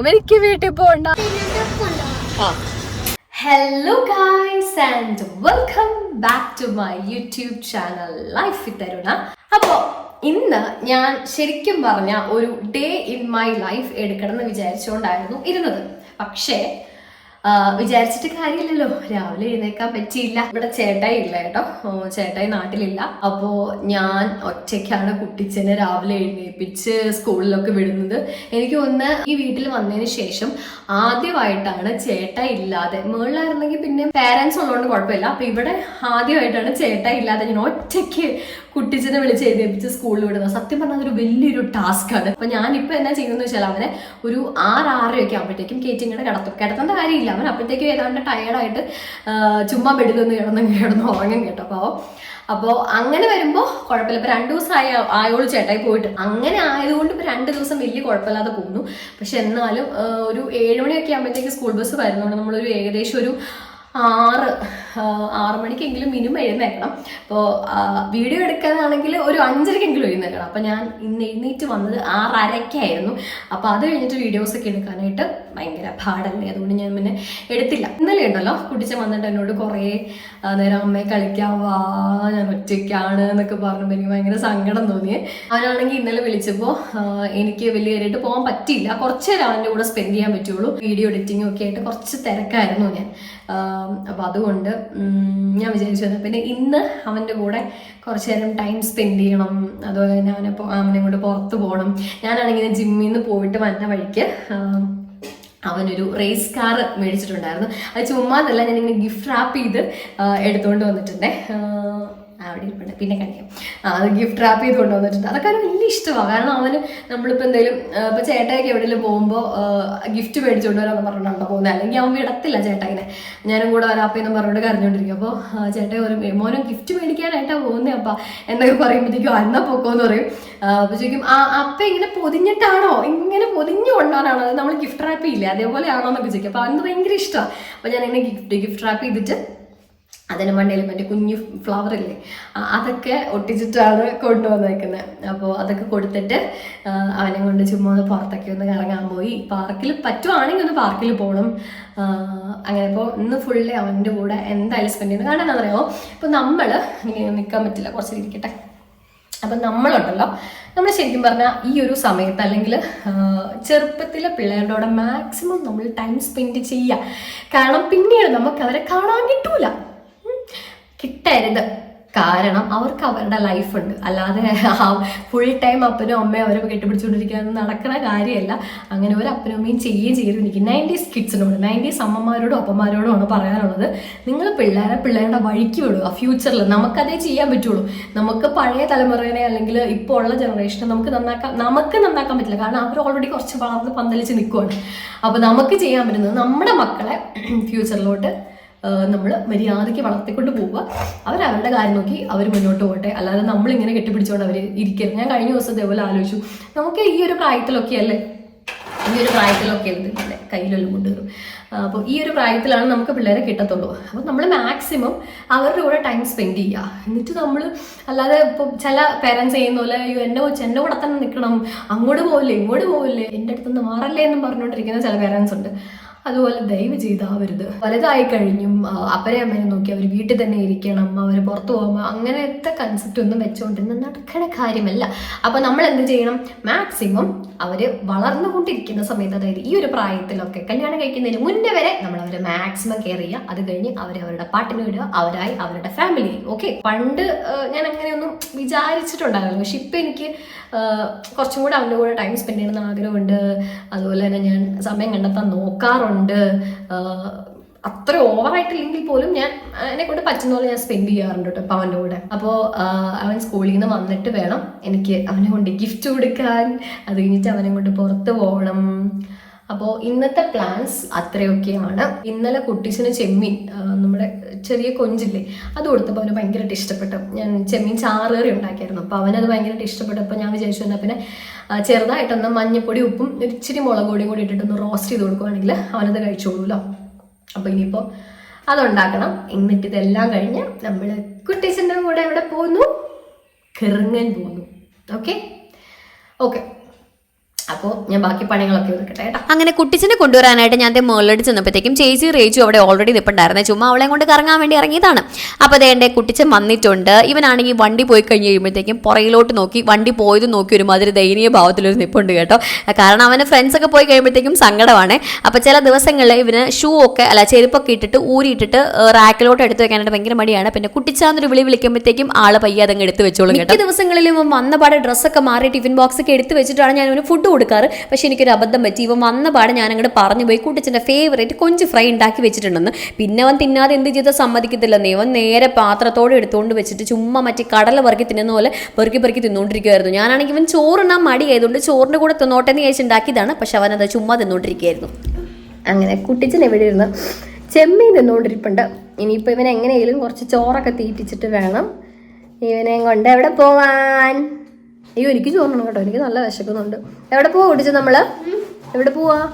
എനിക്ക് വീട്ടിൽ പോകണ്ട hello guys and welcome back to my YouTube channel life with Aruna അപ്പോൾ ഇന്ന് ഞാൻ ശരിക്കും പറഞ്ഞ ഒരു ഡേ ഇൻ മൈ ലൈഫ് എടുക്കണം എന്ന് വിചാരിച്ചുകൊണ്ടായിരുന്നു ഇരുന്നത്. പക്ഷേ വിചാരിച്ചിട്ട് കാര്യമില്ലല്ലോ. രാവിലെ എഴുന്നേക്കാൻ പറ്റിയില്ല. ഇവിടെ ചേട്ടായി ഇല്ല കേട്ടോ. ചേട്ടായി നാട്ടിലില്ല. അപ്പോ ഞാൻ ഒറ്റയ്ക്കാണ് കുട്ടിച്ചനെ രാവിലെ എഴുന്നേൽപ്പിച്ച് സ്കൂളിലൊക്കെ വിടുന്നത്. എനിക്ക് ഒന്ന് ഈ വീട്ടിൽ വന്നതിന് ശേഷം ആദ്യമായിട്ടാണ് ചേട്ടായി ഇല്ലാതെ. മുകളിലായിരുന്നെങ്കിൽ പിന്നെ പേരൻസ് ഉള്ളതുകൊണ്ട് കുഴപ്പമില്ല. അപ്പൊ ഇവിടെ ആദ്യമായിട്ടാണ് ചേട്ടായി ഇല്ലാതെ ഞാൻ ഒറ്റയ്ക്ക് കുട്ടിച്ചനെ വിളിച്ച് എഴുതിപ്പിച്ച് സ്കൂളിൽ വിടുന്നത് സത്യം പറഞ്ഞാൽ അതൊരു വലിയൊരു ടാസ്ക് ആണ്. അപ്പൊ ഞാനിപ്പോ എന്നാ ചെയ്യുന്നത് വെച്ചാൽ അവനെ ഒരു ആറ് ആറരയൊക്കെ ആകുമ്പോഴത്തേക്കും കേറ്റിങ്ങനെ കിടത്തും. കിടത്തേണ്ട കാര്യമില്ല. അവൻ അപ്പോഴത്തേക്കും ഏതാണ്ട് ടയർഡായിട്ട് ചുമ്മാ ബെഡിലൊന്ന് കിടന്ന് കിടന്ന് ഉറങ്ങും കേട്ടോ. അപ്പോൾ അപ്പോൾ അങ്ങനെ വരുമ്പോൾ കുഴപ്പമില്ല. ഇപ്പോൾ രണ്ട് ആയ ആയോളൂ ചേട്ടായി പോയിട്ട്. അങ്ങനെ ആയതുകൊണ്ട് ഇപ്പോൾ രണ്ട് ദിവസം വലിയ കുഴപ്പമില്ലാതെ പോകുന്നു. പക്ഷെ എന്നാലും ഒരു ഏഴുമണിയൊക്കെ ആകുമ്പോഴത്തേക്ക് സ്കൂൾ ബസ് വരുന്നതുകൊണ്ട് നമ്മളൊരു ഏകദേശം ഒരു ആറ് ആറ് മണിക്കെങ്കിലും മിനിമം എഴുന്നേക്കണം അപ്പോൾ വീഡിയോ എടുക്കാനാണെങ്കിൽ ഒരു അഞ്ചരക്കെങ്കിലും എഴുന്നേക്കണം അപ്പോൾ ഞാൻ ഇന്ന് എഴുന്നേറ്റ് വന്നത് ആറരയ്ക്കായിരുന്നു. അപ്പോൾ അത് കഴിഞ്ഞിട്ട് വീഡിയോസ് ഒക്കെ എടുക്കാനായിട്ട് ഭയങ്കര പാടല്ലേ? അതുകൊണ്ട് ഞാൻ പിന്നെ എടുത്തില്ല. ഇന്നലെ ഉണ്ടല്ലോ കുട്ടിച്ച വന്നിട്ട് എന്നോട് കുറേ നേരം അമ്മയെ കളിക്കാൻ വാ ഞാൻ ഒറ്റയ്ക്കാണ് എന്നൊക്കെ പറഞ്ഞപ്പോൾ എനിക്ക് ഭയങ്കര സങ്കടം തോന്നി അവനാണെങ്കിൽ ഇന്നലെ വിളിച്ചപ്പോൾ എനിക്ക് വലിയ കാര്യമായിട്ട് പോകാൻ പറ്റിയില്ല. കുറച്ച് നേരം അവന്റെ കൂടെ സ്പെൻഡ് ചെയ്യാൻ പറ്റുള്ളൂ. വീഡിയോ എഡിറ്റിംഗ് ഒക്കെ ആയിട്ട് കുറച്ച് തിരക്കായിരുന്നു ഞാൻ. അപ്പോൾ അതുകൊണ്ട് ഞാൻ വിചാരിച്ചു വന്നത് പിന്നെ ഇന്ന് അവന്റെ കൂടെ കുറച്ച് നേരം ടൈം സ്പെൻഡ് ചെയ്യണം. അതുപോലെ തന്നെ അവനെ അവനെ കൊണ്ട് പുറത്ത് പോകണം. ഞാനാണെങ്കിൽ ജിമ്മിൽ നിന്ന് പോയിട്ട് വന്ന വഴിക്ക് അവനൊരു റേസ് കാർ മേടിച്ചിട്ടുണ്ടായിരുന്നു. അത് ചുമ്മാതല്ല ഞാനിങ്ങനെ ഗിഫ്റ്റ് റാപ്പ് ചെയ്ത് എടുത്തുകൊണ്ട് വന്നിട്ടുണ്ടേ. അവിടെ ഇരിപ്പുണ്ട്. പിന്നെ കാണിക്കാം അത് ഗിഫ്റ്റ് റാപ്പ് ചെയ്ത് കൊണ്ടുവന്നിട്ടുണ്ട്. അതൊക്കെ അവന് വലിയ ഇഷ്ടമാണ്. കാരണം അവന് നമ്മളിപ്പോൾ എന്തെങ്കിലും ഇപ്പോൾ ചേട്ടായിക്ക് എവിടെയെങ്കിലും പോകുമ്പോൾ ഗിഫ്റ്റ് മേടിച്ചുകൊണ്ട് വരാമെന്ന് പറഞ്ഞിട്ടുണ്ടോ പോകുന്നത് അല്ലെങ്കിൽ അവൻ വിടത്തില്ല ചേട്ടായിനെ. ഞാനും കൂടെ വരാപ്പെന്ന് പറഞ്ഞുകൊണ്ട് കരഞ്ഞുകൊണ്ടിരിക്കും അപ്പോൾ ചേട്ടായി ഒരു മോനും ഗിഫ്റ്റ് മേടിക്കാനായിട്ടാണ് പോകുന്നത് അപ്പം. എന്നൊക്കെ പറയുമ്പോഴത്തേക്കും അന്ന പൊക്കോന്ന് പറയും. അപ്പോൾ ചോദിക്കും ആ അപ്പം ഇങ്ങനെ പൊതിഞ്ഞിട്ടാണോ? ഇങ്ങനെ പൊതിഞ്ഞു കൊണ്ടാണോ അത് നമ്മൾ ഗിഫ്റ്റ് റാപ്പ് അതേപോലെ ആണോ? എന്നൊക്കെ ചോദിക്കും. അപ്പോൾ അവന് ഭയങ്കര ഇഷ്ടമാണ് അപ്പോൾ ഞാൻ ഇങ്ങനെ ഗിഫ്റ്റ് ഗിഫ്റ്റ് റാപ്പ് ചെയ്തിട്ട് അതിന് മണ്ണിൽ മറ്റേ കുഞ്ഞു ഫ്ലവർ ഇല്ലേ? അതൊക്കെ ഒട്ടിച്ചിട്ടാണ് കൊണ്ടുവന്നേക്കുന്നത് അപ്പോൾ അതൊക്കെ കൊടുത്തിട്ട് അവനെ കൊണ്ട് ചുമ്മാ ഒന്ന് പുറത്തൊക്കെ ഒന്ന് കറങ്ങാൻ പോയി. പാർക്കിൽ പറ്റുവാണെങ്കിൽ ഒന്ന് പാർക്കിൽ പോകണം അങ്ങനെ ഇപ്പോൾ ഇന്ന് ഫുള്ള് അവന്റെ കൂടെ എന്തായാലും സ്പെൻഡ് ചെയ്യുന്നത് കാരണം എന്താ പറയുമോ ഇപ്പോൾ നമ്മൾ ഇങ്ങനെ നിൽക്കാൻ പറ്റില്ല കുറച്ച് ഇരിക്കട്ടെ. അപ്പം നമ്മളുണ്ടല്ലോ. നമ്മൾ ശരിക്കും പറഞ്ഞാൽ ഈ ഒരു സമയത്ത് അല്ലെങ്കിൽ ചെറുപ്പത്തിലെ പിള്ളേരുടെ മാക്സിമം നമ്മൾ ടൈം സ്പെൻഡ് ചെയ്യുക കാരണം പിന്നീട് നമുക്ക് അവരെ കാണാൻ കിട്ടൂല. കിട്ടരുത്. കാരണം അവർക്ക് അവരുടെ ലൈഫ് ഉണ്ട്. അല്ലാതെ ഫുൾ ടൈം അപ്പനും അമ്മയും അവരും കെട്ടിപ്പിടിച്ചുകൊണ്ടിരിക്കാൻ നടക്കുന്ന കാര്യമല്ല. അങ്ങനെ ഒരു അപ്പനും അമ്മയും ചെയ്യുകയും ചെയ്യരുത് എനിക്ക് നയന്റീസ് കിഡ്സിനോട് നയന്റീസ് അമ്മമാരോടും അപ്പന്മാരോടും ആണ് പറയാനുള്ളത്. നിങ്ങൾ പിള്ളേരെ പിള്ളേരുടെ വഴിക്ക് വിടുക ഫ്യൂച്ചറിൽ നമുക്കതേ ചെയ്യാൻ പറ്റുള്ളൂ. നമുക്ക് പഴയ തലമുറേനെ അല്ലെങ്കിൽ ഇപ്പോൾ ഉള്ള ജനറേഷനെ നമുക്ക് നന്നാക്കാൻ നമുക്ക് നന്നാക്കാൻ പറ്റില്ല. കാരണം അവർ ഓൾറെഡി കുറച്ച് വളർന്ന് പന്തലിച്ച് നിൽക്കുകയാണ് അപ്പോൾ നമുക്ക് ചെയ്യാൻ പറ്റുന്നത് നമ്മുടെ മക്കളെ ഫ്യൂച്ചറിലോട്ട് നമ്മൾ മര്യാദയ്ക്ക് വളർത്തിക്കൊണ്ട് പോവുക. അവർ അവരുടെ കാര്യം നോക്കി അവർ മുന്നോട്ട് പോകട്ടെ. അല്ലാതെ നമ്മളിങ്ങനെ കെട്ടിപ്പിടിച്ചുകൊണ്ട് അവർ ഇരിക്കരുത്. ഞാൻ കഴിഞ്ഞ ദിവസം ഇതേപോലെ ആലോചിച്ചു. നമുക്ക് ഈ ഒരു പ്രായത്തിലൊക്കെ അല്ലേ? ഈ ഒരു പ്രായത്തിലൊക്കെ അല്ലേ? കയ്യിലെല്ലാം കൊണ്ടുവരും അപ്പോൾ ഈ ഒരു പ്രായത്തിലാണ് നമുക്ക് പിള്ളേരെ കിട്ടത്തുള്ളൂ. അപ്പോൾ നമ്മൾ മാക്സിമം അവരുടെ കൂടെ ടൈം സ്പെൻഡ് ചെയ്യുക. എന്നിട്ട് നമ്മൾ അല്ലാതെ ഇപ്പോൾ ചില പേരൻസ് ചെയ്യുന്ന പോലെ അയ്യോ എന്റെ കൊച്ചു എന്റെ കൂടെ തന്നെ നിൽക്കണം. അങ്ങോട്ട് പോവില്ലേ? ഇങ്ങോട്ട് പോവില്ലേ? എന്റെ അടുത്തുനിന്ന് മാറല്ലേ? എന്നും പറഞ്ഞുകൊണ്ടിരിക്കുന്ന ചില പേരൻസ് ഉണ്ട്. അതുപോലെ ദയവ് ചെയ്താവരുത്. വലുതായി കഴിഞ്ഞും അപ്പരെ അമ്മനെ നോക്കി അവർ വീട്ടിൽ തന്നെ ഇരിക്കണം അവർ പുറത്തു പോകുമ്പോൾ അങ്ങനത്തെ കൺസെപ്റ്റ് ഒന്നും വെച്ചുകൊണ്ടിരുന്ന നടക്കണ കാര്യമല്ല. അപ്പോൾ നമ്മൾ എന്ത് ചെയ്യണം? മാക്സിമം അവർ വളർന്നുകൊണ്ടിരിക്കുന്ന സമയത്ത് അതായത് ഈ ഒരു പ്രായത്തിലൊക്കെ കല്യാണം കഴിക്കുന്നതിന് മുന്നേ വരെ നമ്മൾ അവരെ മാക്സിമം കെയർ ചെയ്യുക. അത് കഴിഞ്ഞ് അവരെ അവരുടെ പാട്ടിന് വിടുക അവരായി അവരുടെ ഫാമിലി ഓക്കെ പണ്ട് ഞാൻ അങ്ങനെയൊന്നും വിചാരിച്ചിട്ടുണ്ടായിരുന്നു പക്ഷെ ഇപ്പം എനിക്ക് കുറച്ചും കൂടെ അവന്റെ കൂടെ ടൈം സ്പെൻഡ് ചെയ്യണമെന്ന് ആഗ്രഹമുണ്ട്. അതുപോലെ തന്നെ ഞാൻ സമയം കണ്ടെത്താൻ നോക്കാറുണ്ട്. അത്ര ഓവറായിട്ടില്ലെങ്കിൽ പോലും ഞാൻ എന്നെ കൊണ്ട് പറ്റുന്ന പോലെ ഞാൻ സ്പെൻഡ് ചെയ്യാറുണ്ട് കേട്ടോ ഇപ്പം അവന്റെ കൂടെ അപ്പോൾ അവൻ സ്കൂളിൽ നിന്ന് വന്നിട്ട് വേണം എനിക്ക് അവനെ കൊണ്ട് ഗിഫ്റ്റ് കൊടുക്കാൻ. അത് കഴിഞ്ഞിട്ട് അവനെ കൊണ്ട് പുറത്ത് പോകണം. അപ്പോൾ ഇന്നത്തെ പ്ലാൻസ് അത്രയൊക്കെയാണ്. ഇന്നലെ കുട്ടീസിന് ചെമ്മീൻ നമ്മുടെ ചെറിയ കൊഞ്ചില്ലേ അത് കൊടുത്തപ്പോൾ അവന് ഭയങ്കരമായിട്ട് ഇഷ്ടപ്പെട്ടു. ഞാൻ ചെമ്മീൻ ചാറേറി ഉണ്ടാക്കിയായിരുന്നു. അപ്പോൾ അവനത് ഭയങ്കരമായിട്ട് ഇഷ്ടപ്പെട്ടപ്പോൾ ഞാൻ വിചാരിച്ചു എന്നാൽ പിന്നെ ചെറുതായിട്ടൊന്ന് മഞ്ഞപ്പൊടി ഉപ്പും ഒരു ഇച്ചിരി മുളക് പൊടിയും കൂടി ഇട്ടിട്ടൊന്ന് റോസ്റ്റ് ചെയ്ത് കൊടുക്കുവാണെങ്കിൽ അവനത് കഴിച്ചോളൂല്ലോ. അപ്പോൾ ഇനിയിപ്പോൾ അതുണ്ടാക്കണം. എന്നിട്ട് ഇതെല്ലാം കഴിഞ്ഞ് നമ്മൾ കുട്ടീസിന്റെ കൂടെ എവിടെ പോകുന്നു. കിറങ്ങൻ പോകുന്നു. ഓക്കെ ഓക്കെ അപ്പോൾ ഞാൻ ബാക്കി പണികളൊക്കെ അങ്ങനെ കുട്ടിച്ചിനെ കൊണ്ടുവരാനായിട്ട് ഞാൻ ദേ മുകളിലോട്ട് ചെന്നപ്പോഴത്തേക്കും ചേച്ചി റേച്ചു അവിടെ ഓൾറെഡി നിപ്പുണ്ടായിരുന്നു. ചുമ്മാ അവളെ കൊണ്ട് കറങ്ങാൻ വേണ്ടി ഇറങ്ങിയതാണ്. അപ്പോൾ അതേ എന്റെ കുട്ടിച്ചൻ വന്നിട്ടുണ്ട്. ഇവനാണെങ്കിൽ വണ്ടി പോയി കഴിഞ്ഞ് കഴിയുമ്പോഴത്തേക്കും പുറയിലോട്ട് നോക്കി വണ്ടി പോയത് നോക്കി ഒരുമാതിരി ദയനീയ ഭാവത്തിലൊരു നിപ്പുണ്ട് കേട്ടോ. കാരണം അവന് ഫ്രണ്ട്സ് ഒക്കെ പോയി കഴിയുമ്പോഴത്തേക്കും സങ്കടമാണ്. അപ്പോൾ ചില ദിവസങ്ങളിൽ ഇവന് ഷൂ ഒക്കെ അല്ല ചെരുപ്പൊക്കെ ഇട്ടിട്ട് ഊരിയിട്ടിട്ട് റാക്കിലോട്ട് എടുത്ത് വെക്കാനായിട്ട് ഭയങ്കര മടിയാണ്. പിന്നെ കുട്ടിച്ചാന്നൊരു വിളി വിളിക്കുമ്പോഴത്തേക്കും ആൾ പയ്യെ അതങ്ങ് എടുത്ത് വെച്ചോളും കേട്ടോ. ദിവസങ്ങളിലും വന്ന പാടെ ഡ്രസ്സൊക്കെ മാറി ടിഫിൻ ബോക്സ് ഒക്കെ എടുത്ത് വെച്ചിട്ടാണ് ഞാൻ ഇവന് ഫുഡ് കൊടുക്കാറ്. പക്ഷെ എനിക്കൊരു അബദ്ധം പറ്റി. ഇവൻ വന്ന പാടെ ഞാൻ അങ്ങോട്ട് പറഞ്ഞു പോയി. കുട്ടിച്ചന്റെ ഫേവറേറ്റ് കൊഞ്ച് ഫ്രൈ ഉണ്ടാക്കി വെച്ചിട്ടുണ്ടെന്ന്. പിന്നെ അവൻ തിന്നാതെ എന്ത് ചെയ്താൽ സമ്മതിക്കത്തില്ലെന്ന് ഇവൻ നേരെ പാത്രത്തോടെ എടുത്തുകൊണ്ട് വെച്ചിട്ട് ചുമ്മാ മറ്റേ കടല പെറുക്കി തിന്നുന്ന പോലെ പെറുക്കി പെറുക്കി തിന്നുകൊണ്ടിരിക്കുമായിരുന്നു ഞാനാണെങ്കിൽ ഇവൻ ചോറുണ്ണാൻ മടിയായതുകൊണ്ട് ചോറിന്റെ കൂടെ തിന്നോട്ടെ എന്ന് ചോദിച്ച് ഉണ്ടാക്കിയതാണ്. പക്ഷെ അവൻ അത് ചുമ്മാ തിന്നുകൊണ്ടിരിക്കുകയായിരുന്നു അങ്ങനെ കുട്ടിച്ചൻ എവിടെ ഇരുന്ന് ചെമ്മീൻ തിന്നുകൊണ്ടിരിപ്പുണ്ട് ഇനിയിപ്പോൾ ഇവനെ എങ്ങനെയെങ്കിലും കുറച്ച് ചോറൊക്കെ തീറ്റിച്ചിട്ട് വേണം. ഇവനെയും കൊണ്ട് എവിടെ പോവാൻ? അയ്യോ എനിക്ക് ചോറണം കേട്ടോ. എനിക്ക് നല്ല വിശക്കുന്നുണ്ട്. എവിടെ പോവാ ഓടിച്ചത് നമ്മൾ? എവിടെ പോവാ?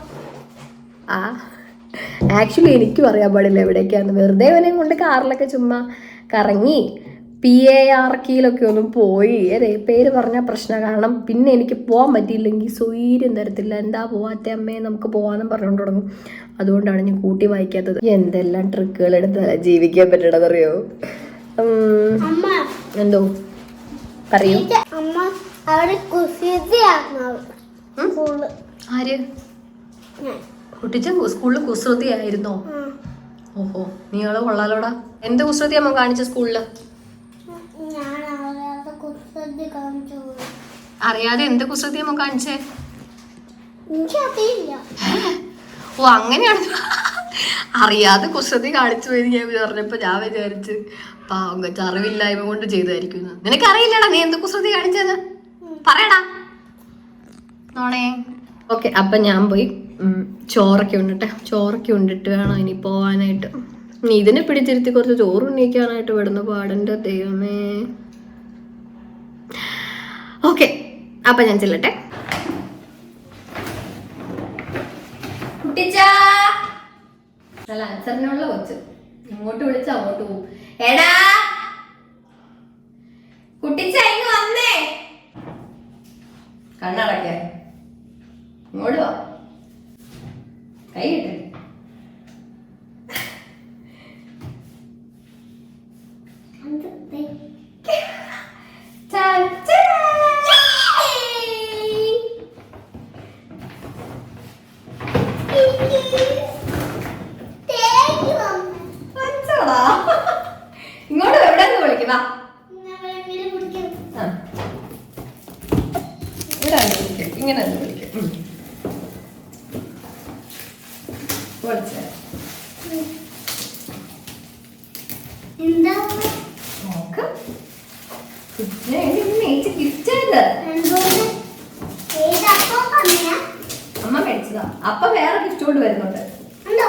ആ. ആക്ച്വലി എനിക്കും അറിയാൻ പാടില്ല എവിടേക്കാന്ന്. വെറുതെ ഇവനെയും കൊണ്ട് കാറിലൊക്കെ ചുമ്മാ കറങ്ങി പി എ ആർ കീലൊക്കെ ഒന്ന് പോയി. അതെ പേര് പറഞ്ഞ പ്രശ്നം. കാരണം പിന്നെ എനിക്ക് പോകാൻ പറ്റിയില്ലെങ്കിൽ സ്വൈര്യം തരത്തില്ല. എന്താ പോവാത്ത അമ്മയെ നമുക്ക് പോവാന്നും പറഞ്ഞുകൊണ്ട് തുടങ്ങും. അതുകൊണ്ടാണ് ഞാൻ കൂട്ടി വായിക്കാത്തത്. എന്തെല്ലാം ട്രിക്കുകൾ എടുത്താൽ ജീവിക്കാൻ പറ്റണതറിയോ? എന്തോ? പറയൂ. അമ്മ. അവിടെ കുസൃതിയായിരുന്നു ആര്? കുട്ടിച്ച സ്കൂളിൽ കുസൃതി ആയിരുന്നോ. ഓഹോ നീ അവളെ കൊള്ളാലോടാ. എന്ത് കുസൃതി അമ്മ കാണിച്ച സ്കൂളിൽ? അറിയാതെ എന്ത് കുസൃതി അമ്മ കാണിച്ചേ? ഓ അങ്ങനെയാണ്. അറിയാതെ കുസൃതി കാണിച്ചു പോയി ഞാൻ പറഞ്ഞപ്പോ ഞാൻ വിചാരിച്ച് പാവം അറിവില്ലായ്മ കൊണ്ട് ചെയ്തായിരിക്കും. നിനക്കറിയില്ലടാ നീ എന്ത് കുസൃതി കാണിച്ചത് പറയടാ. നോണേ ഓക്കെ അപ്പൊ ഞാൻ പോയി ചോറൊക്കെ ഉണ്ടിട്ട് ചോറൊക്കെ ഉണ്ടിട്ട് വേണം ഇനി പോവാനായിട്ട്. ഇനി ഇതിനെ പിടിച്ചിരുത്തി കുറച്ച് ചോറ് ഉണ്ണിക്കാനായിട്ട് വിടുന്ന പാടന്റെ ദൈവമേ. ഓക്കെ അപ്പൊ ഞാൻ ചെല്ലട്ടെ. അനുസരണമുള്ള കൊച്ച്. ഇങ്ങോട്ട് വിളിച്ച അങ്ങോട്ട് പോകും എടാ കുട്ടിച്ച ഇങ്ങ് വന്നേ കണ്ണടക്ക ഇങ്ങോട്ട് വാ കൈ ഇട്ട് ഇങ്ങോട്ട് എവിടെ നിന്ന് വിളിക്കും വാ ആ. ഇവിടെ നിന്ന് വിളിക്കും ഇങ്ങനെ തന്നെ വിളിക്കും ഉം. വിളിച്ചേ. എന്താ നോക്ക്. മേടിച്ച അമ്മ മേടിച്ചതാ. അപ്പ വേറെ ഗിഫ്റ്റ് കൊണ്ട് വരുന്നുണ്ട്. ഉണ്ടോ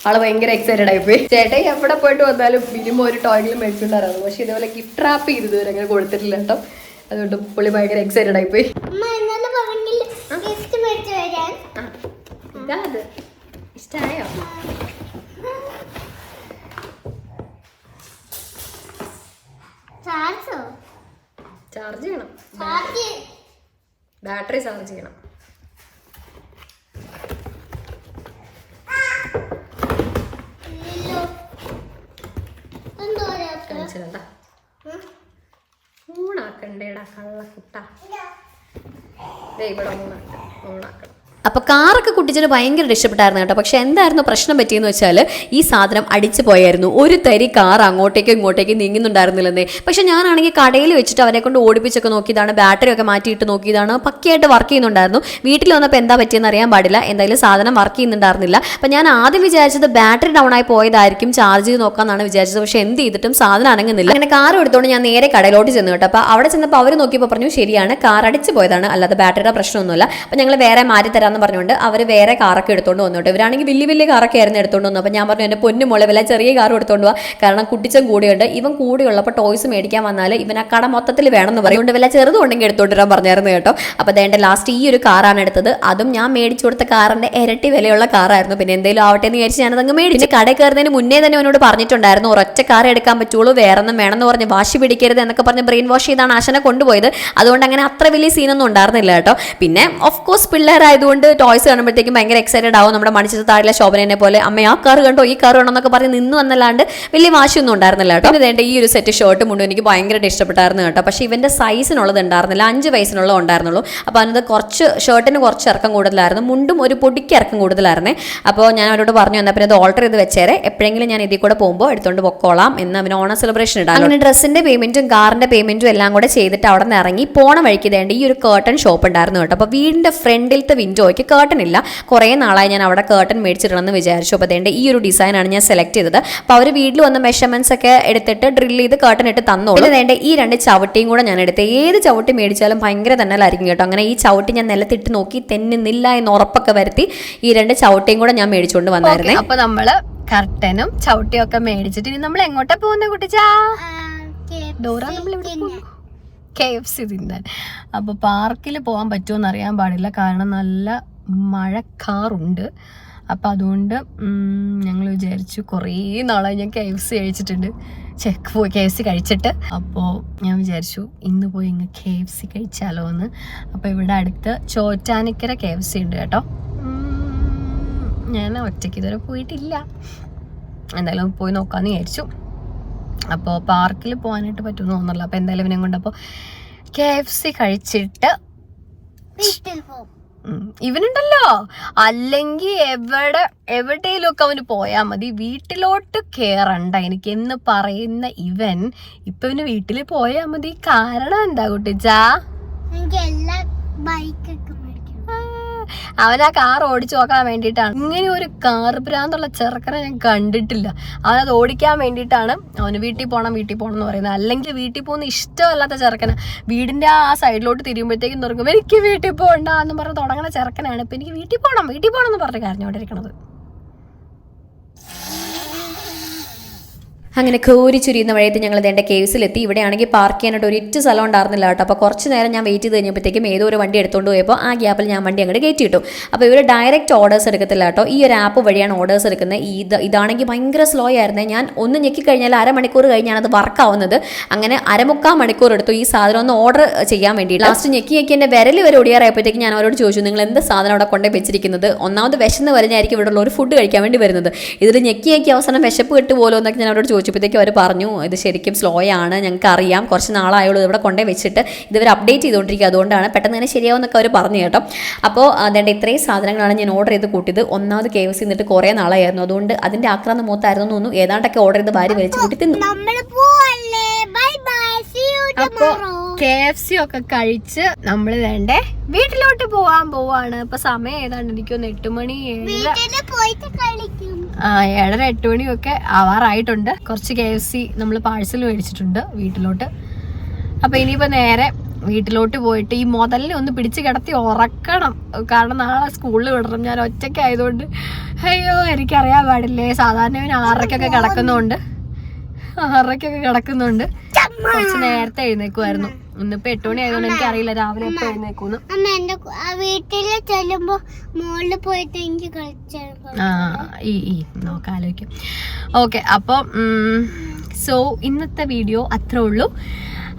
ആൾ ഭയങ്കര എക്സൈറ്റഡ് ആയിപ്പോയി ചേട്ടൻ എവിടെ പോയിട്ട് വന്നാലും മിനിമം ഒരു ടോയ്ലറ്റ് മേടിച്ചിട്ടുണ്ടായിരുന്നു പക്ഷെ ഇതേപോലെ ഗിഫ്റ്റ് റാപ്പ് ചെയ്ത് ഇതുവരെ അങ്ങനെ കൊടുത്തിട്ടില്ല കേട്ടോ. അതുകൊണ്ട് പുള്ളി ഭയങ്കര എക്സൈറ്റഡ് ആയിപ്പോയി ഇഷ്ടായോ? ചാർജോ? ചെയ്യണം. ബാറ്ററി ചാർജ് ചെയ്യണം. എന്തോരാ കാണിച്ചിരണ്ട ഊണാക്കണ്ടേടാ കള്ള കുട്ട ദേ ഇവിടെ ഊണാക്കണം ഊണാക്കണം. അപ്പോൾ കാറൊക്കെ കുട്ടിച്ചന് ഭയങ്കര ഇഷ്ടപ്പെട്ടായിരുന്നു കേട്ടോ. പക്ഷെ എന്തായിരുന്നു പ്രശ്നം പറ്റിയെന്ന് വെച്ചാൽ ഈ സാധനം അടിച്ചു പോയായിരുന്നു. ഒരു തരി കാർ അങ്ങോട്ടേക്കും ഇങ്ങോട്ടേക്കും നീങ്ങുന്നുണ്ടായിരുന്നില്ലെന്നേ. പക്ഷെ ഞാനാണെങ്കിൽ കടയിൽ വെച്ചിട്ട് അവരെ കൊണ്ട് ഓടിപ്പിച്ചൊക്കെ നോക്കിയതാണ് ബാറ്ററി ഒക്കെ മാറ്റിയിട്ട് നോക്കിയതാണ് പക്കയായിട്ട് വർക്ക് ചെയ്യുന്നുണ്ടായിരുന്നു. വീട്ടിൽ വന്നപ്പോൾ എന്താ പറ്റിയെന്ന് അറിയാൻ പാടില്ല. എന്തായാലും സാധനം വർക്ക് ചെയ്യുന്നുണ്ടായിരുന്നില്ല. അപ്പം ഞാൻ ആദ്യം വിചാരിച്ചത് ബാറ്ററി ഡൗൺ ആയി പോയതായിരിക്കും ചാർജ് ചെയ്ത് നോക്കാമെന്നാണ് വിചാരിച്ചത്. പക്ഷെ എന്ത് ചെയ്തിട്ടും സാധനം അനങ്ങുന്നില്ല. അങ്ങനെ കാർ എടുത്തോണ്ട് ഞാൻ നേരെ കടയിലോട്ട് ചെന്നു കേട്ടോ. അപ്പോൾ അവിടെ ചെന്നപ്പോൾ അവർ നോക്കിയപ്പോൾ പറഞ്ഞു ശരിയാണ് കാർ അടിച്ചു പോയതാണ്. അല്ലാതെ ബാറ്ററിയുടെ പ്രശ്നമൊന്നുമില്ല. അപ്പം ഞങ്ങൾ വേറെ മാറ്റി തരാമെന്ന് പറഞ്ഞുകൊണ്ട് അവർ വേറെ കാറൊക്കെ എടുത്തുകൊണ്ട് വന്നു കേട്ടോ ഇവരാണെങ്കിൽ വലിയ വലിയ കാറൊക്കെ ആയിരുന്നു എടുത്തുകൊണ്ട് വന്നു അപ്പോൾ ഞാൻ പറഞ്ഞു എന്റെ പൊന്നു മുള വില ചെറിയ കാർ എടുത്തുകൊണ്ട് പോവാ കാരണം കുട്ടിച്ചൻ കൂടെയുണ്ട്. ഇവൻ കൂടെയുള്ളപ്പോൾ ടോയ്സ് മേടിക്കാൻ വന്നാൽ ഇവൻ ആ കട മൊത്തത്തിൽ വേണമെന്ന് പറയും. കൊണ്ട് വില ചെറുതുണ്ടെങ്കിൽ എടുത്തോണ്ട് വരാൻ പറഞ്ഞായിരുന്നു കേട്ടോ. അപ്പോൾ അതേണ്ട ലാസ്റ്റ് ഈ ഒരു കാറാണ് എടുത്തത്. അതും ഞാൻ മേടിച്ചു കൊടുത്ത കാറിന്റെ ഇരട്ടി വിലയുള്ള കാറായിരുന്നു. പിന്നെ എന്തെങ്കിലും ആവട്ടെ എന്ന് വിചാരിച്ച് ഞാനതങ്ങ് മേടിച്ച്. കടയിൽ കയറുന്നതിന് മുന്നേ തന്നെ അവനോട് പറഞ്ഞിട്ടുണ്ടായിരുന്നു ഒരൊറ്റ കാർ എടുക്കാൻ പറ്റുള്ളൂ വേറൊന്നും വേണമെന്ന് പറഞ്ഞ് വാശി പിടിക്കരുത് എന്നൊക്കെ പറഞ്ഞ് ബ്രെയിൻ വാഷ് ചെയ്താണ് ആശനെ കൊണ്ടുപോയത്. അതുകൊണ്ട് അങ്ങനെ അത്ര വലിയ സീനൊന്നും ഉണ്ടായിരുന്നില്ല കേട്ടോ. പിന്നെ ഓഫ് കോഴ്സ് പിള്ളേരായതുകൊണ്ട് ടോയ്സ് കാണുമ്പോഴത്തേക്കും ഭയങ്കര എക്സൈറ്റഡ് ആവും. നമ്മുടെ മണിച്ചത് താഴെ ശോഭനെ പോലെ അമ്മ ആ കാർ കണ്ടോ? ഈ കാർ വേണമെന്നൊക്കെ പറഞ്ഞ് നിന്നു വന്നല്ലാണ്ട് വലിയ വാശിയൊന്നും ഉണ്ടായിരുന്നില്ല കേട്ടോ. പിന്നെ ഈ ഒരു സെറ്റ് ഷർട്ട് മുണ്ടും എനിക്ക് ഭയങ്കരമായിട്ട് ഇഷ്ടപ്പെട്ടായിരുന്നു കേട്ടോ. പക്ഷേ ഇവന്റെ സൈസിനുള്ളത് ഉണ്ടായിരുന്നില്ല. അഞ്ച് വയസ്സിനുള്ളത് ഉണ്ടായിരുന്നുള്ളൂ. അപ്പോൾ അതിനത് കുറച്ച് ഷർട്ടിന് കുറച്ച് ഇറക്കം കൂടുതലായിരുന്നു. മുണ്ടും ഒരു പൊടിക്ക് ഇറക്കം കൂടുതലായിരുന്നേ. അപ്പോൾ ഞാൻ അവരോട് പറഞ്ഞു എന്നാൽ പിന്നെ അത് ഓൾട്ടർ ചെയ്ത് വെച്ചേരെ. എപ്പോഴെങ്കിലും ഞാൻ ഇതിൽ കൂടെ പോകുമ്പോൾ എടുത്തുകൊണ്ട് പൊക്കോളാം. എന്ന് അവന് ഓണ സെലിബ്രേഷൻ ഇടാം അങ്ങനെ ഡ്രസ്സിന്റെ പേയ്മെന്റും കാറിന്റെ പേയ്മെന്റും എല്ലാം കൂടെ ചെയ്തിട്ട് അവിടെ നിന്ന് ഇറങ്ങി. പോണ വഴിക്ക് വേണ്ടി ഈ ഒരു കേട്ടൺ ഷോപ്പ് ഉണ്ടായിരുന്നു കേട്ടോ. അപ്പോൾ വീടിന്റെ ഫ്രണ്ടിലത്തെ വിൻഡോയ്ക്ക് കേട്ടൺ ഇല്ല. കുറേ നാളായി ഞാൻ അവിടെ കേട്ടൺ മേടിച്ചിടണമെന്ന് വിചാരിച്ചു. അപ്പോൾ അതേണ്ട ഈ ഒരു ഡിസൈനാണ് ഞാൻ സെലക്ട് ചെയ്തത്. അപ്പോൾ അവർ വീട്ടിൽ വന്ന മെഷർമെന്റ്സ് ഒക്കെ എടുത്തിട്ട് ഡ്രിൽ ചെയ്ത് കേട്ടൺ ഇട്ട് തന്നോളൂ. വേണ്ട ഈ രണ്ട് ചവിട്ടിയും കൂടെ ഞാൻ എടുത്ത്. ഏത് ചവിട്ടി മേടിച്ചാലും ഭയങ്കര തന്നലായിരിക്കും കേട്ടോ. അങ്ങനെ ഈ ചവിട്ടി ഞാൻ നിലത്തിട്ട് നോക്കി തെന്നുന്നില്ല എന്ന് ഉറപ്പൊക്കെ വരുത്തി ഈ രണ്ട് ചവിട്ടിയും കൂടെ ഞാൻ മേടിച്ചുകൊണ്ട് വന്നായിരുന്നേ. അപ്പോൾ നമ്മൾ കർട്ടനും ചവിട്ടിയും ഒക്കെ മേടിച്ചിട്ട് ഇനി നമ്മൾ എങ്ങോട്ടാ പോകുന്ന കുട്ടിച്ചാ? ഡോറ നമ്മൾ ഇവിടെ കെ എഫ് സി തിന്നാൻ. അപ്പോൾ പാർക്കിൽ പോകാൻ പറ്റുമോ അറിയാൻ പാടില്ല. കാരണം നല്ല മഴക്കാറുണ്ട് അപ്പം അതുകൊണ്ട് ഞങ്ങൾ വിചാരിച്ചു കുറേ നാളായി ഞാൻ കെ എഫ് സി കഴിച്ചിട്ടുണ്ട്. ചെക്ക് പോയി കെ എഫ് സി കഴിച്ചിട്ട്. അപ്പോൾ ഞാൻ വിചാരിച്ചു ഇന്ന് പോയി ഇങ്ങ് കെ എഫ് സി കഴിച്ചാലോ എന്ന് അപ്പോൾ ഇവിടെ അടുത്ത് ചോറ്റാനിക്കര കെ എഫ് സി ഉണ്ട് കേട്ടോ. ഞാൻ ഒറ്റയ്ക്ക് ഇതുവരെ പോയിട്ടില്ല. എന്തായാലും പോയി നോക്കാമെന്ന് വിചാരിച്ചു. അപ്പോൾ പാർക്കിൽ പോകാനായിട്ട് പറ്റുമെന്ന് തോന്നുന്നില്ല അപ്പോൾ എന്തായാലും ഇവനെ കൊണ്ട് അപ്പോൾ കെ എഫ് സി കഴിച്ചിട്ട് ഇവനുണ്ടല്ലോ. അല്ലെങ്കിൽ എവിടെ എവിടെയെങ്കിലും ഒക്കെ അവന് പോയാൽ മതി. വീട്ടിലോട്ട് കയറണ്ട എനിക്ക് എന്ന് പറയുന്ന ഇവൻ ഇപ്പൊ ഇവന് വീട്ടിൽ പോയാൽ മതി. കാരണം എന്താ കുട്ടിച്ചാ? എനിക്ക് എല്ലാ ബൈക്കൊക്കെ മേടിക്കണം അവൻ ആ കാർ ഓടിച്ചു നോക്കാൻ വേണ്ടിയിട്ടാണ്. ഇങ്ങനെ ഒരു കാർ ഭ്രാന്തുള്ള ചെറുക്കനെ ഞാൻ കണ്ടിട്ടില്ല. അവനത് ഓടിക്കാൻ വേണ്ടിയിട്ടാണ് അവന് വീട്ടിൽ പോകണം വീട്ടിൽ പോകണം എന്ന് പറയുന്നത്. അല്ലെങ്കിൽ വീട്ടിൽ പോകുന്ന ഇഷ്ടമല്ലാത്ത ചെറുക്കനെ വീടിന്റെ ആ സൈഡിലോട്ട് തിരിയുമ്പോഴത്തേക്കും തുറക്കും എനിക്ക് വീട്ടിൽ പോകണ്ട എന്ന് പറഞ്ഞ് തുടങ്ങുന്ന ചെറുക്കനാണ് ഇപ്പം എനിക്ക് വീട്ടിൽ പോകണം വീട്ടിൽ പോകണം എന്ന് പറഞ്ഞ് കരഞ്ഞോണ്ടിരിക്കണത് അങ്ങനെ കോരി ചുരിയുന്ന വഴിയത്ത് ഞങ്ങൾ എന്റെ കേസിലെത്തി. ഇവിടെയാണെങ്കിൽ പാർക്ക് ചെയ്യാനായിട്ട് ഒരു ഇറ്റ് സ്ഥലം ഉണ്ടായിരുന്നില്ല കേട്ടോ. അപ്പോൾ കുറച്ച് നേരം ഞാൻ വെയിറ്റ് ചെയ്ത് കഴിഞ്ഞപ്പോഴത്തേക്കും ഏതോ ഒരു വണ്ടി എടുത്തുകൊണ്ട് പോയപ്പോൾ ആ ഗ്യാപ്പിൽ ഞാൻ വണ്ടി അങ്ങോട്ട് കയറ്റി കിട്ടും അപ്പോൾ ഇവർ ഡയറക്റ്റ് ഓർഡേഴ്സ് എടുക്കത്തില്ല കേട്ടോ. ഈ ഒരു ആപ്പ് വഴിയാണ് ഓർഡേഴ്സ് എടുക്കുന്നത്. ഇത് ഇതാണെങ്കിൽ ഭയങ്കര സ്ലോ ആയിരുന്നേ. ഞാൻ ഒന്ന് ഞെക്കി കഴിഞ്ഞാൽ അരമണിക്കൂർ കഴിഞ്ഞാണ് അത് വർക്ക് ആവുന്നത്. അങ്ങനെ അരമുക്കാൽ മണിക്കൂർ എടുത്തു ഈ സാധനം ഒന്ന് ഓർഡർ ചെയ്യാൻ വേണ്ടി ലാസ്റ്റ് ഞെക്കി ഞെക്കി എന്റെ വിരൽ വരെ ഒടിയാറായപ്പോഴത്തേക്ക് ഞാൻ അവരോട് ചോദിച്ചു നിങ്ങൾ എന്ത് സാധനം അവിടെ കൊണ്ടേ വെച്ചിരിക്കുന്നത്? ഒന്നാമത് വിശന്ന് വരുന്നതായിരിക്കും ഇവിടെ ഉള്ള ഒരു ഫുഡ് കഴിക്കാൻ വേണ്ടി വരുന്നത്. ഇതിൽ ഞെക്കി ഞെക്കി അവസാനം വിശപ്പ് കെട്ട് പോലോ എന്നൊക്കെ ഞാൻ അവരോട് ചോദിച്ചപ്പോഴത്തേക്കും അവർ പറഞ്ഞു ഇത് ശരിക്കും സ്ലോ ആണ് ഞങ്ങൾക്ക് അറിയാം കുറച്ച് നാളായുള്ളൂ ഇവിടെ കൊണ്ടേ വെച്ചിട്ട് ഇതുവരെ അപ്ഡേറ്റ് ചെയ്തുകൊണ്ടിരിക്കുക. അതുകൊണ്ടാണ് പെട്ടെന്ന് തന്നെ ശരിയാവുമെന്നൊക്കെ അവർ പറഞ്ഞു കേട്ടോ. അപ്പോൾ അതേണ്ട ഇത്രയും സാധനങ്ങളാണ് ഞാൻ ഓർഡർ ചെയ്ത് കൂട്ടിയത്. ഒന്നാമത് കെ എഫ് സി നിന്നിട്ട് കുറേ നാളായിരുന്നു. അതുകൊണ്ട് അതിന്റെ ആക്രാന്ത മൂത്തായിരുന്നു എന്ന് തോന്നുന്നു. ഏതാണ്ടൊക്കെ ഓർഡർ ചെയ്ത് ഭാര്യ വലിച്ചു കൂട്ടി തിന്നു. നമ്മൾ പോവല്ലേ? ബൈ ബൈ സീ യു അപ്പൊ ടുമോറോ കെ എഫ് സി ഒക്കെ കഴിച്ച് നമ്മൾ വേണ്ടേ വീട്ടിലോട്ട് പോവാൻ പോവാണ്. ഇപ്പൊ സമയം ഏതാണ്ട് എനിക്കൊന്ന് എട്ട് മണി ഏഴ് പോയിട്ട് കളിക്കും. ഏഴര എട്ട് മണിയൊക്കെ ആവാറായിട്ടുണ്ട്. കുറച്ച് കെ എഫ് സി നമ്മൾ പാഴ്സൽ മേടിച്ചിട്ടുണ്ട് വീട്ടിലോട്ട്. അപ്പം ഇനിയിപ്പോൾ നേരെ വീട്ടിലോട്ട് പോയിട്ട് ഈ മുതലിനെ ഒന്ന് പിടിച്ച് കിടത്തി ഉറക്കണം. കാരണം നാളെ സ്കൂളിൽ വിടണം. ഞാൻ ഒറ്റയ്ക്ക് ആയതുകൊണ്ട് അയ്യോ എനിക്കറിയാൻ പാടില്ലേ? സാധാരണ ഇവൻ ആറരയ്ക്കൊക്കെ കിടക്കുന്നുണ്ട്. ആറരയ്ക്കൊക്കെ കിടക്കുന്നുണ്ട്. കുറച്ച് നേരത്തെ എഴുന്നേക്കുമായിരുന്നു ഇന്നിപ്പോ എട്ട് മണി ആയതുകൊണ്ട് എനിക്ക് അറിയില്ല രാവിലെ എപ്പോ എഴുന്നേക്കുന്നു. അമ്മ എന്റെ വീട്ടിൽ ചെല്ലുമ്പോ മോളിൽ പോയിട്ട് എനിക്ക് ആ ഈ ഈ നോക്കാം ആലോചിക്കും. ഓക്കെ അപ്പൊ സോ ഇന്നത്തെ വീഡിയോ അത്രേ ഉള്ളൂ.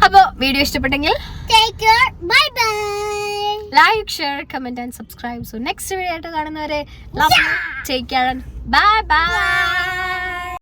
അപ്പോൾ വീഡിയോ ഇഷ്ടപ്പെട്ടെങ്കിൽ bye bye like share comment and subscribe so next video ആയിട്ട് കാണുന്നവരെ love take care bye bye